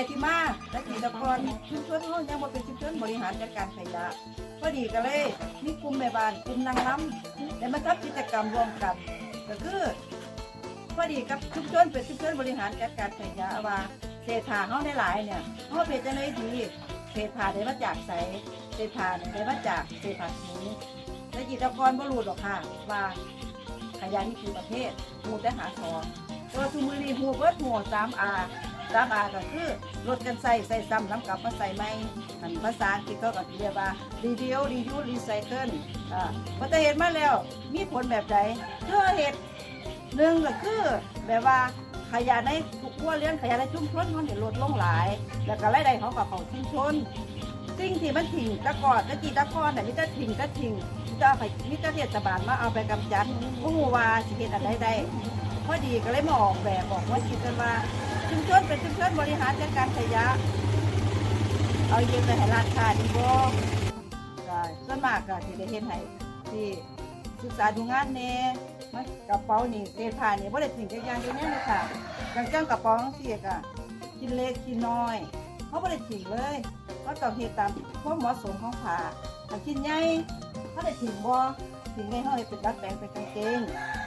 ที่ไปที่มาและกิจกรชุมชนเฮายังบ่เป็นชุมชนบริหารจัดการขยะพอดีก็เลยมีกลุ่มแม่บ้านกลุ่มนางรำได้มาทำกิจกรรมร่วมกัน ก็คือพอดีกับชุมชนเป็นชุมชนบริหารจัดการขยะว่าเศรษฐาเฮาได้หลายเนี่ยเฮาเป็นจังได๋ดีเศรษฐาได้มาจากไสเศรษฐาได้มาจากเศรษฐาหนี้และกิจกรบ่รู้หรอกค่ะว่าขยะนี่คือประเภทหมูแต่หาสองตัวทุมือนี้หูเบิดหัวสามอา สาบาก็คือลดกันใส่ใส่ซ้ำน้ำกลับมาใส่ใหม่หันภาษาอังกฤษเขาก็เรียกว่า reduce reuse recycle อ่าพอจะเห็นมาแล้วมีผลแบบใดเพื่อเหตุหนึ่งก็คือแบบว่าขยะในทุกครัวเลี้ยงขยะในชุมชนมันเห็นลดลงหลาย แล้วก็รายได้เขากับเขาชุมชน สิ่งที่มันถิ่งตะกอนตะกี้ตะกอนแต่ะมิตรถิ่งก็ถิ่งมิตรไปมิตรเทศบาลมาเอาไปกำจัดผู้ว่าสิเฮ็ดอะไรได้พอดีก็เลยมาออกแบบบอกว่าคิดกันว่าชุมชนเป็นชุมชนบริหารจัดการขยะเอาเย็นไปให้ราคาดีบ่ก็ส่วนมากก็สิได้เฮ็ดให้ที่ศึกษาดูงานแน่มันกระเป๋านี่เศษผ้านี่บ่ได้ทิ้งจักอย่างเดียวแน่เลยค่ะจังจังกระเป๋าจังซี่ก็ชิ้นเล็กชิ้นน้อย เขาบ่ได้ทิ้งเลยเขาต้องเฮ็ดตามความเหมาะสมของผ้าถ้าชิ้นใหญ่เขาได้ทิ้งบ่ทิ้งไว้เฮาให้เป็นดัดแปลงเป็นกางเกง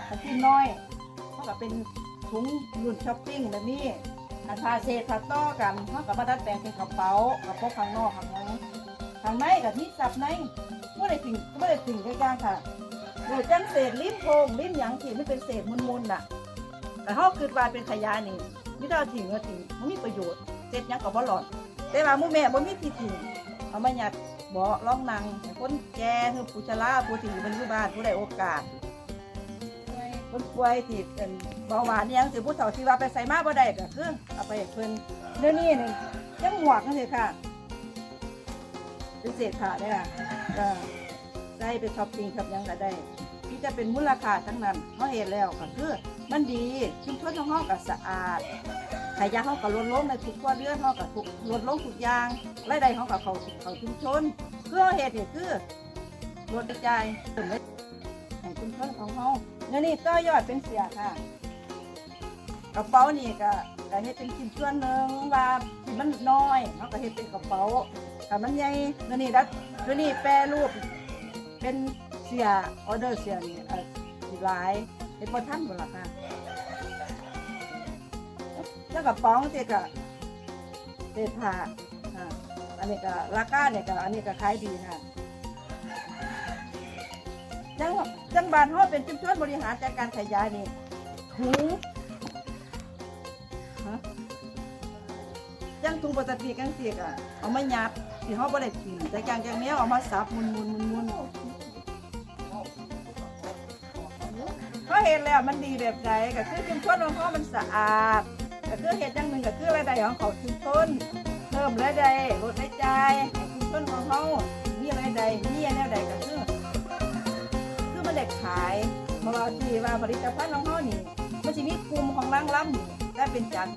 ถ้าชิ้นน้อยเขาก็เป็นถุงรุ่นช้อปปิ้งแบบนี้อันผ้าเศษผ้าต่อกันเขาก็มาดัดแปลงเป็นกระเป๋ากระเป๋าข้างนอกข้างในข้างในก็ที่จับในบ่ได้ทิ้งบ่ได้ทิ้งจักอย่างค่ะโดยจังเศษลิ้นโพงลิ้นหยังที่ไมันเป็นเศษมุนๆน่ะแต่เขาคิดว่าเป็นขยะนี่นี่เราทิ้งก็ทิ้งมันมีประโยชน์ เศษหยังก็บ่หลอด แต่ว่าหมู่แม่บ่มีที่ทิ้งเอามาหยัดเบาะร่องนังให้คนแก่คือผู้ชราผู้ที่มันอยู่บ้านผู้ใดโอกาส คนป่วยที่เป็นเบาหวานอิหยังสิผู้เฒ่าที่ว่าไปใส่มาบ่ได้ก็คือเอาไปให้เพิ่นเดี๋ยวนี้นี่ยังหมวกนั่นสิค่ะเป็นเศษผ้าเด้อค่ะก็ได้ไปช้อปปิ้งกับหยังก็ได้ที่จะเป็นมูลค่าทั้งนั้นเขาเห็นแล้วก็คือ มันดีชุมชนของเขาก็สะอาด ขยะเขาก็ลดลงในทุกครัวเรือนเขาก็ทุกลดลงทุกอย่างรายได้เขาก็เขาเขาชุมชนเพื่อเหตุนี่คือลดกระจายถึงให้ชุมชนของเขาเงินนี่ต่อยอดเป็นเสียค่ะกระเป๋านี่ก็ก็เฮ็ดเป็นชิ้นส่วนหนึ่งว่าที่มันน้อยเขาก็เฮ็ดเป็นกระเป๋าแต่มันใหญ่เงินนี่ดัดเงินนี่แปรรูปเป็นเสียออเดอร์เสียนี่เอ่อหลายเป็นพอท่านบ่ล่ะค่ะ แล้วก็ป้องเตก็เศษผ้าอ่าอันนี้ก็ราคาเนี่ยก็อันนี้ก็ขายดีค่ะจังจังบานเฮาเป็นชุมชนบริหารจัดการขยะนี่ถุงฮะจังถุงพลาสติกจังซี่ก็เอามายัดที่เฮาบ่ได้กินแต่จังจังแนวเอามาสับมุนๆๆๆเขาเห็นแล้วมันดีแบบไหนก็คือชุมชนของเขามันสะอาด ก็คือเห็นอย่างหนึ่งก็คือรายได้ของเขาชุมชนเพิ่มรายได้ลดรายจ่ายให้ชุมชนของเขามีรายได้มีแนวใดก็คือคือมันได้ขายเพราะว่าที่ว่าผลิตภัณฑ์ของเขานี่มันจะมีกลุ่มของร่างล่ำได้เป็นจัน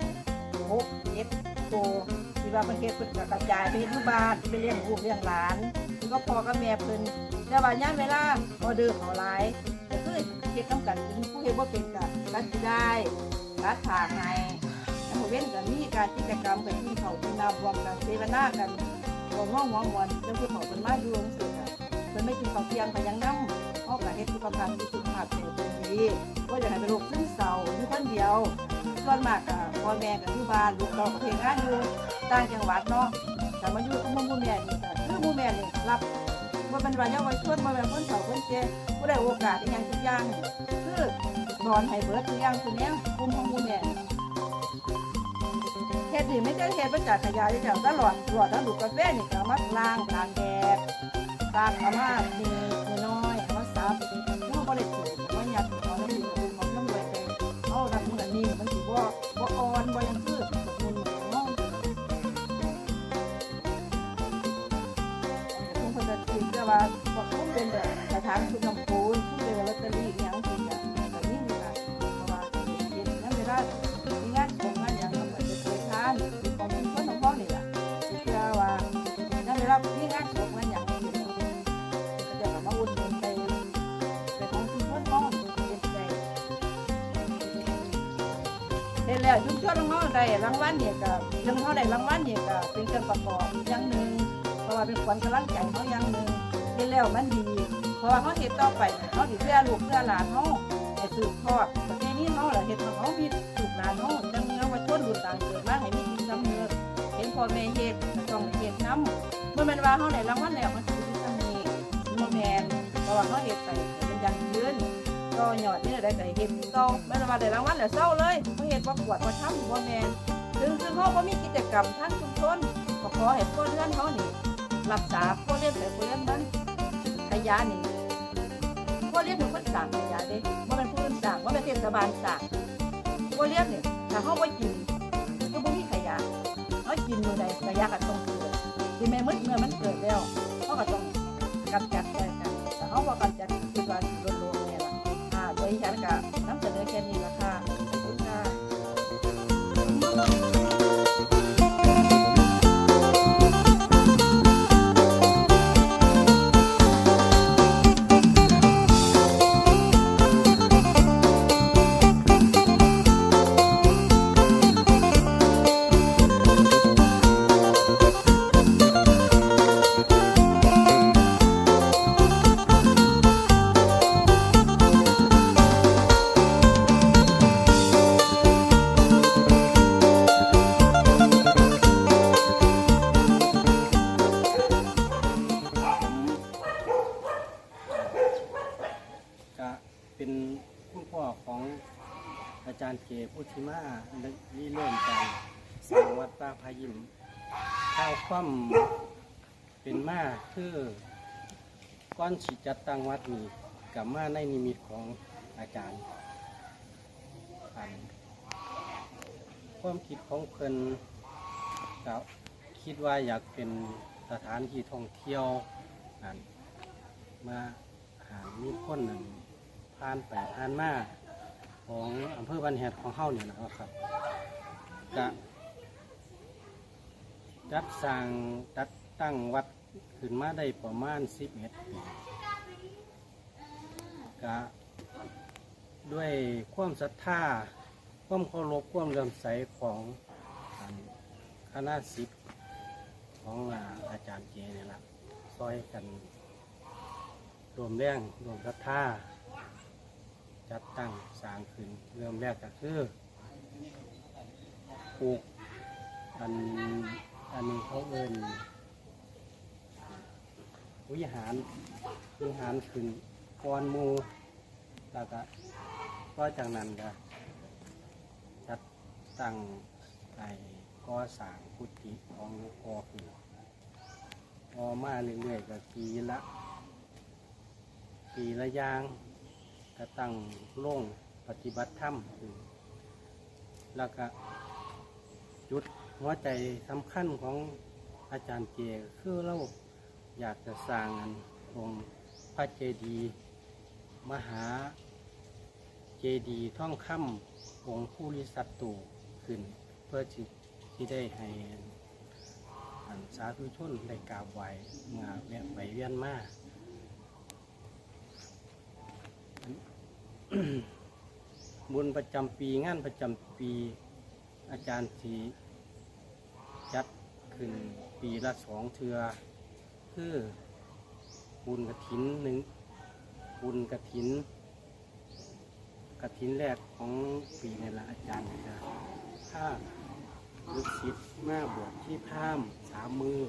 หกเจ็ดโตที่ว่าประเทศเพิ่นกระจายไปเฮ็ดอยู่บ้านไปเลี้ยงลูกเลี้ยงหลานก็พอกับแม่เพิ่นแต่ว่าย่ามเวลาออเดอร์เขาหลายก็คือเฮ็ดต้องกันเป็นผู้เฮ็ดบ่เป็นกันรัดได้รัดถากให้ การกิจกรรมกันที่เขาเป็นนารวมกันเสวนากันบ่ง่วงหัวมวนจังคือเขาเพิ่นมาอยู่จังซี่ค่ะเพิ่นไม่กินข้าวเที่ยงก็ยังนำเฮาก็เฮ็ดสุขภาพที่สุขภาพเป็นเป็นดีบ่อยากให้เป็นโรคซึมเศร้าอยู่คนเดียวส่วนมากก็พ่อแม่ก็อยู่บ้านลูกเต้าเฮ็ดงานอยู่ต่างจังหวัดเนาะแต่มาอยู่กับหมู่แม่นี่ก็คือมู่แม่นี่รับบ่เป็นว่าเยาวชนบ่แม่นคนเฒ่าคนแก่ผู้ได้โอกาสอีกอย่างทุกอย่างคือสอนให้เบิร์ดทุกอย่างตัวเนี้ยกลุ่มของมูเนี่ ฮ็ดนี่ไม่ใช่เฮ็ดมาจากขยะที่แถวตลอดตลอดแล้วดูกาแฟนี่ก็เอามาล้างตากแดดตากเอามาดีน้อยเอามาซับแล้วบ่ได้ถูกบ่ยัดเอาน้ำดื่มเอาน้ำลอยไปเอาดักมือนนี้มันสิบ่บ่อ่อนบ่ยังคือมันเนาะคงเพิ่นจะคิดว่าบ่คงเป็นแบบสถานชุมน้ เแล้วชุมชนของเราได้รางวัลเนี่ยก็เรื่องเขาได้รางวัลเนี่ยก็เป็นเครื่องประกอบอย่างหนึ่งเพราะว่าเป็นขวัญกำลังใจเขาอย่างหนึ่งเฮ็ดแล้วมันดี เพราะว่าเขาเฮ็ดต่อไปเขาสิเพื่อลูกเพื่อหลานเขาให้สืบทอดประเพณีเขาล่ะเฮ็ดให้เขามีลูกหลานเขาจังเยาวชนรุ่นต่างเกิดมาให้มีจิตสำนึกเห็นพ่อแม่เฮ็ดก็ต้องเฮ็ดนำเมื่อม่นว่าเขาได้รางวัลแล้วมันสิมีสำนีบ่แมนเพราะว่าเขาเฮ็ดไปเป็นอย่างยืน ก็ยอดนี่ได้แต่เห็ดเศร้าไม่ได้ว่าได้รางวัลแล้วเศร้าเลยเพราะเห็ดว่ากวดว่าทำว่าแมนซึ่งซึ่งเขาก็มีกิจกรรมทั้งชุมชนก็ขอให้พวกเรือนเขานี่รักษาพวกเรียนแต่พวกเรียนนั้นขยะนี่พวกเรียนเป็นคนสั่งขยะเด้ว่าเป็นผู้อื่นสั่งว่าเป็นเทศบาลสั่งพวกเรียนเนี่ยถ้าเขาไม่กินก็บ่มีขยะเขากินมือใดขยะก็ต้องเกิดที่แม่มืดเมื่อมันเกิดแล้วเขาก็ต้องกำจัดไปกันแต่เขาว่ากำจัด เกพุทธิมาริเริ่มการสร้างวัดป่าพายิมข้าวคว่ำเป็นมาคือก้อนฉีจัดตั้งวัดนี้กับมาในนิมิตของอาจารย์ความคิดของเพิ่นก็คิดว่าอยากเป็นสถานที่ท่องเที่ยวมาหามีคนหนึ่งผ่านไปผ่านมา ของอำเภอบันแหดของเฮาเนี่ยนะครับก็จัดสร้างจัดตั้งวัดขึ้นมาได้ประมาณ11ปีก็ด้วยความศรัทธาความเคารพความเลื่อมใสของคณะศิษย์ของอาอาจารย์เจเนี่ยแหละซอยกันรวมแรงรวมศรัทธา จัดตั้งสร้างขึ้น เริ่มแรกก็คือปลูกอันอันนี้เขาเอินวิหารวิหารขึ้นก้อนมูแล้วก็ก็จากนั้นก็จัดตั้งไอ้ก่อสร้างกุฏิของหลวงพ่อขึ้นพอมาเรื่อยๆก็ปีละปีละอย่าง ก็ตั้งโล่งปฏิบัติธรรมแล้วก็จุดหัวใจสำคัญของอาจารย์เจคือเราอยากจะสร้างองค์พระเจดีย์มหาเจดีย์ท่องคำองค์ผู้ริสัตตูขึ้น เพื่อที่ทได้ให้อันสาธุชนได้กราบไหวเมื่อแวะไปเวียนมา บุญประจำปีงานประจำปีอาจารย์สีจัดขึ้นปีละสองเทือ คือบุญกระถินหนึ่งบุญกระถินกระถินแรกของปีนี่ละอาจารย์จะถ้าลูกศิษย์มาบวชที่พามสามมือ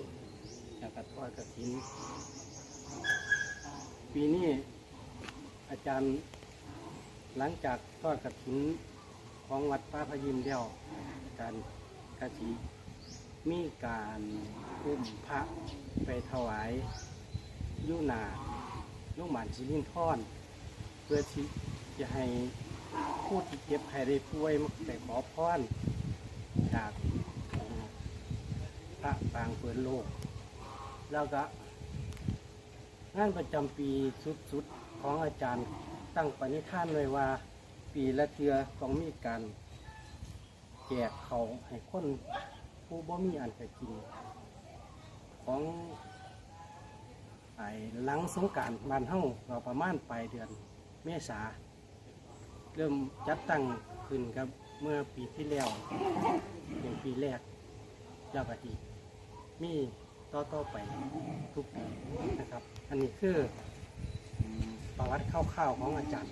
แล้วก็ทอดกระถิน ปีนี้อาจารย์ หลังจากทอดกระถินของวัดป้าพยิมเดียวการกระถิมีการอุ้มพระไปถวายยุนาลูกหมานชิลินทอน เพื่อที่จะให้ผู้ที่เจ็บใครได้ป่วยมาไปขอพรจากพระปางเปิดโลก แล้วก็งานประจำปีสุดๆของอาจารย์ ตั้งปณิธานเลยว่า ปีละเทือต้องมีการแจกเขาให้คนผู้บ่มีอันจะกิน ของไอ้หลังสงการบ้านเฮาเราประมาณปลายเดือนเมษา เริ่มจัดตั้งขึ้นครับเมื่อปีที่แล้วเป็นปีแรกเจ้ากะทิมีต่อต่อไปทุกปีนะครับ อันนี้คือ วัดข้าวๆของอาจารย์